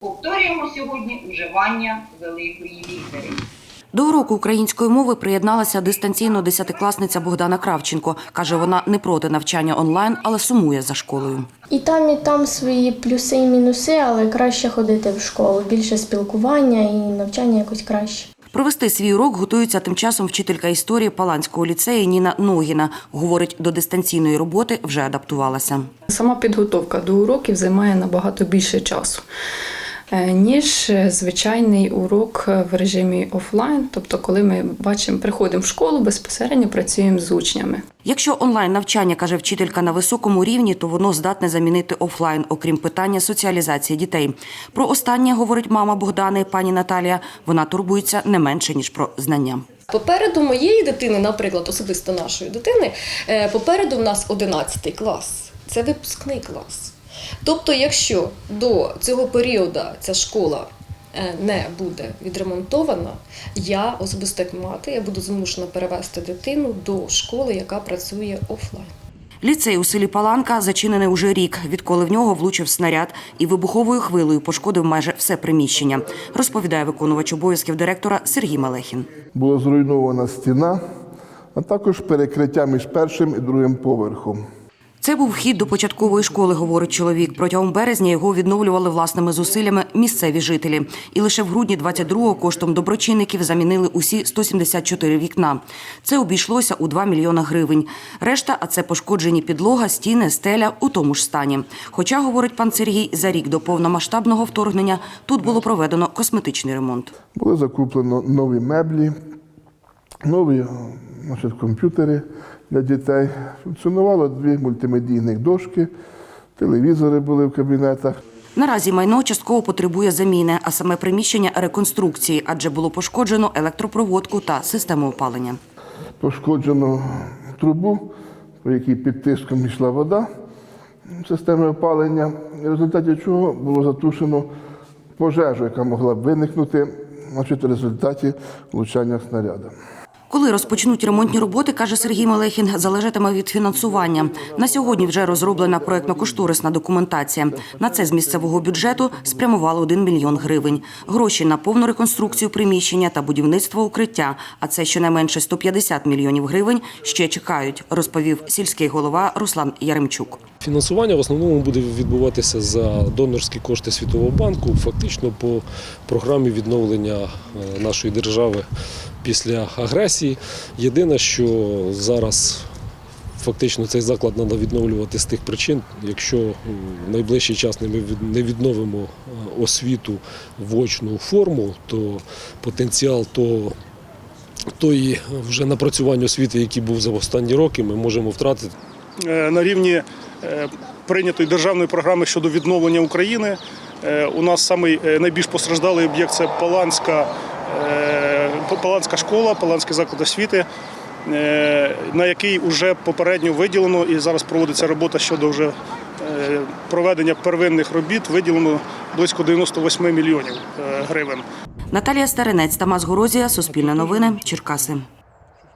Повторюємо сьогодні уживання великої літери. До уроку української мови приєдналася дистанційно десятикласниця Богдана Кравченко. Каже, вона не проти навчання онлайн, але сумує за школою. І там, і там свої плюси і мінуси, але краще ходити в школу. Більше спілкування і навчання якось краще. Провести свій урок готується тим часом вчителька історії Паланського ліцею Ніна Ногіна. Говорить, до дистанційної роботи вже адаптувалася. Сама підготовка до уроків займає набагато більше часу, ніж е, звичайний урок в режимі офлайн, тобто, коли ми бачимо, приходимо в школу, безпосередньо працюємо з учнями. Якщо онлайн навчання, каже вчителька, на високому рівні, то воно здатне замінити офлайн, окрім питання соціалізації дітей. Про останнє говорить мама Богдани, пані Наталія. Вона турбується не менше ніж про знання. Попереду моєї дитини, наприклад, особисто нашої дитини, е, попереду в нас 11 клас. Це випускний клас. Тобто, якщо до цього періоду ця школа е, не буде відремонтована, я особисто як мати, я буду змушена перевести дитину до школи, яка працює офлайн. Ліцей у селі Паланка зачинений уже рік, відколи в нього влучив снаряд і вибуховою хвилею пошкодив майже все приміщення, розповідає виконувач обов'язків директора Сергій Малехін. Була зруйнована стіна, а також перекриття між першим і другим поверхом. Це був вхід до початкової школи, говорить чоловік. Протягом березня його відновлювали власними зусиллями місцеві жителі. І лише в грудні 22-го коштом доброчинників замінили усі 174 вікна. Це обійшлося у 2 мільйона гривень. Решта, а це пошкоджені підлога, стіни, стеля у тому ж стані. Хоча, говорить пан Сергій, за рік до повномасштабного вторгнення тут було проведено косметичний ремонт. Було закуплено нові меблі, нові значить, комп'ютери для дітей. Функціонувало дві мультимедійних дошки, телевізори були в кабінетах. Наразі майно частково потребує заміни, а саме приміщення реконструкції, адже було пошкоджено електропроводку та систему опалення. Пошкоджено трубу, по якій під тиском йшла вода системи опалення, в результаті чого було затушено пожежу, яка могла б виникнути значить, в результаті влучання снаряда. Коли розпочнуть ремонтні роботи, каже Сергій Малехін, залежатиме від фінансування. На сьогодні вже розроблена проектно-кошторисна документація. На це з місцевого бюджету спрямували 1 мільйон гривень. Гроші на повну реконструкцію приміщення та будівництво укриття, а це щонайменше 150 мільйонів гривень, ще чекають, розповів сільський голова Руслан Яремчук. Фінансування в основному буде відбуватися за донорські кошти Світового банку, фактично по програмі відновлення е, нашої держави після агресії. Єдине, що зараз фактично цей заклад треба відновлювати з тих причин, якщо в найближчий час ми не відновимо е, освіту в очну форму, то потенціал то тої вже напрацювання освіти, який був за останні роки, ми можемо втратити. Е, на рівні е, прийнятої державної програми щодо відновлення України. Е, У нас самий е, найбільш постраждалий об'єкт це Паланська, е, Паланська школа, Паланський заклад освіти, е, на який вже попередньо виділено і зараз проводиться робота щодо вже е, проведення первинних робіт. Виділено близько 98 мільйонів е, гривень. Наталія Старинець, Тамас Горозія, Суспільне новини, Черкаси.